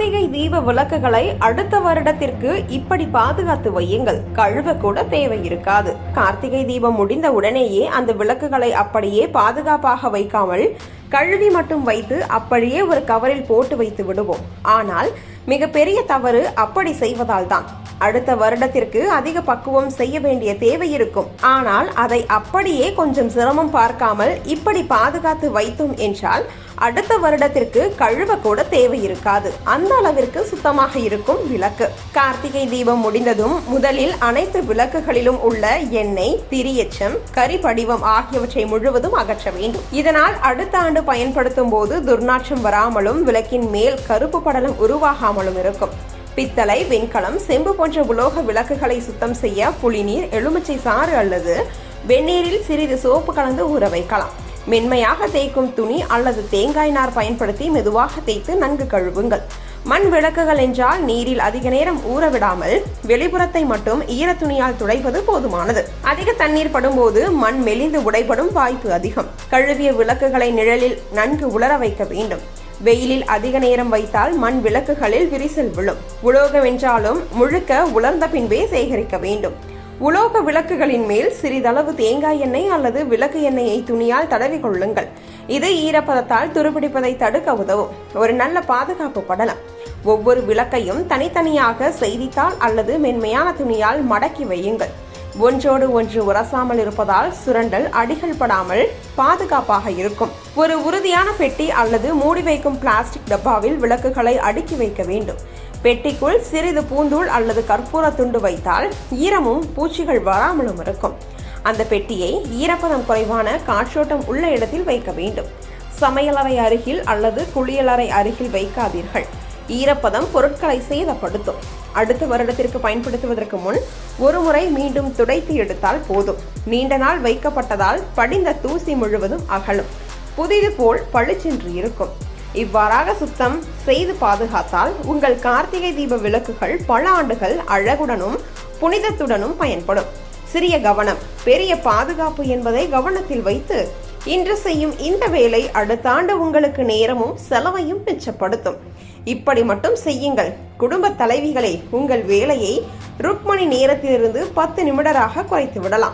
கார்த்திகை தீப விளக்குகளை அடுத்த வருடத்திற்கு இப்படி பாதுகாத்து வையுங்கள். கழுவ கூட தேவை இருக்காது கார்த்திகை தீபம் முடிந்த உடனேயே அந்த விளக்குகளை அப்படியே பாதுகாப்பாக வைக்காமல் கழுவி மட்டும் வைத்து அப்படியே ஒரு கவரில் போட்டு வைத்து விடுவோம். ஆனால் மிகப்பெரிய தவறு அப்படி செய்வதால் தான். அடுத்த வருடத்திற்கு அதிக பக்குவம் செய்ய வேண்டிய தேவை இருக்கும். ஆனால் அதை அப்படியே கொஞ்சம் சிரமம் பார்க்காமல் இப்படி பாதுகாத்து வைத்தோம் என்றால் அடுத்த வருடத்திற்கு கழுவ கூட தேவை இருக்காது. அந்த அளவிற்கு சுத்தமாக இருக்கும் விளக்கு. கார்த்திகை தீபம் முடிந்ததும் முதலில் அனைத்து விளக்குகளிலும் உள்ள எண்ணெய் திரியச்சம் கரி படிவம் ஆகியவற்றை முழுவதும் அகற்ற வேண்டும். இதனால் அடுத்த ஆண்டு பயன்படுத்தும் போது துர்நாற்றம் வராமலும் விளக்கின் மேல் கருப்பு படலம் உருவாகாமலும் இருக்கும். பித்தளை வெண்கலம் செம்பு போன்ற உலோக விளக்குகளை சுத்தம் செய்ய புளிநீர் எலுமிச்சை சாறு அல்லது வெந்நீரில் சிறிது சோப்பு கலந்து ஊற வைக்கலாம். மென்மையாக தேய்க்கும் துணி அல்லது தேங்காய் நார் பயன்படுத்தி மெதுவாக தேய்த்து நன்கு கழுவுங்கள். மண் விளக்குகள் என்றால் நீரில் அதிக நேரம் ஊற விடாமல் வெளிப்புறத்தை மட்டும் ஈரத்துணியால் துடைப்பது போதுமானது. அதிக தண்ணீர் படும்போது மண் மெலிந்து உடைபடும் வாய்ப்பு அதிகம். கழுவிய விளக்குகளை நிழலில் நன்கு உலர வைக்க வேண்டும். வெயிலில் அதிக நேரம் வைத்தால் மண் விளக்குகளில் விரிசல் விழும். உலோகம் என்றாலும் முழுக்க உலர்ந்த பின்பே சேகரிக்க வேண்டும். உலோக விளக்குகளின் மேல் சிறிதளவு தேங்காய் எண்ணெய் அல்லது விளக்கு எண்ணெயை துணியால் தடவி கொள்ளுங்கள். இது ஈரப்பதத்தால் துருப்பிடிப்பதை தடுக்க உதவும். ஒரு நல்ல பாதுகாப்பு படலம். ஒவ்வொரு விளக்கையும் தனித்தனியாக செய்தித்தாள் அல்லது மென்மையான துணியால் மடக்கி வையுங்கள். ஒன்றோடு ஒன்று உரசாமல் இருப்பதால் சுரண்டல் அடிகள் படாமல் பாதுகாப்பாக இருக்கும். ஒரு உறுதியான பெட்டி அல்லது மூடி வைக்கும் பிளாஸ்டிக் டப்பாவில் விளக்குகளை அடுக்கி வைக்க வேண்டும். பெட்டிக்குள் சிறிது பூந்தூள் அல்லது கற்பூர துண்டு வைத்தால் ஈரமும் பூச்சிகள் வராமலும் இருக்கும். அந்த பெட்டியை ஈரப்பதம் குறைவான காற்றோட்டம் உள்ள இடத்தில் வைக்க வேண்டும். சமையலறை அருகில் அல்லது குளியலறை அருகில் வைக்காதீர்கள். ஈரப்பதம் பொருட்களை சேதப்படுத்தும். அடுத்த வருடத்திற்கு பயன்படுத்துவதற்கு முன் ஒருமுறை மீண்டும் துடைத்து எடுத்தால் போதும். நீண்ட நாள் வைக்கப்பட்டதால் படிந்த தூசி முழுவதும் அகலும். புதிது போல் பளிச்சென்று இருக்கும். இவ்வாறாக சுத்தம் செய்து பாதுகாத்தால் உங்கள் கார்த்திகை தீப விளக்குகள் பல ஆண்டுகள் அழகுடனும் புனிதத்துடனும் பயன்படும். சிறிய கவனம் பெரிய பாதுகாப்பு என்பதை கவனத்தில் வைத்து இன்று செய்யும் இந்த வேலை அடுத்த ஆண்டு உங்களுக்கு நேரமும் செலவையும் மிச்சப்படுத்தும். இப்படி மட்டும் செய்யுங்கள். குடும்ப தலைவிகளை உங்கள் வேலையை ருக்மணி நேரத்திலிருந்து பத்து நிமிடராக குறைத்து விடலாம்.